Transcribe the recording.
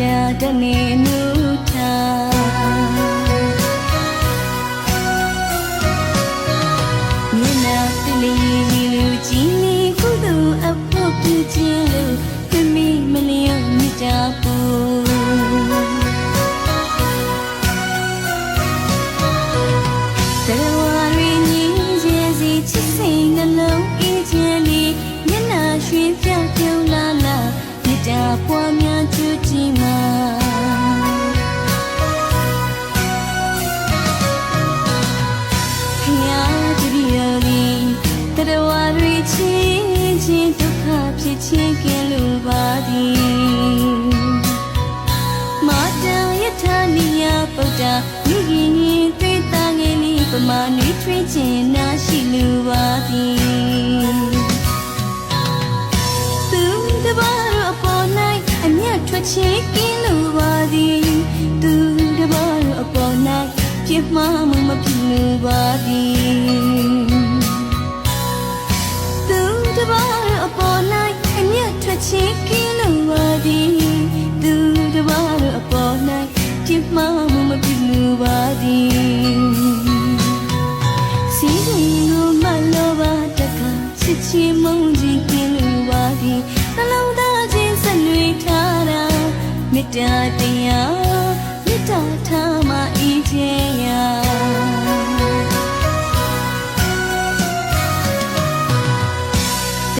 တာတနေနုထားမျက်နာတလေးလူကြည်နေကုသိုလ်အဖို့ပြုခြင်းလို့ခမိမလျော့မြတ်တာပူတရဝရီညီရဲ့စီချစ်စိမ်နှလုံးအေးချမ်းလေးမျက်နှာရွှင်ပြောင်းပြုံးလာလာမြတ်တာပွားများချူကြည့် မှာဖျားတရီယလီတရဝရီချင်းချင်းဒုက္ခဖြစ်ချင်းကင်းလို့ပါသည်မာတံယထာနိယပုဒ္ဒါမိခင်ရင်သွေးသားငယ်လေးပမာနွေးထွေးခြင်းနာရှိလူပါသည် မျက်ထွက်ခြင်းကင်းလူပါသည်သူတပါတော့အပေါ်၌ပြစ်မှားမှုမဖြစ်လူပါ သည်နှ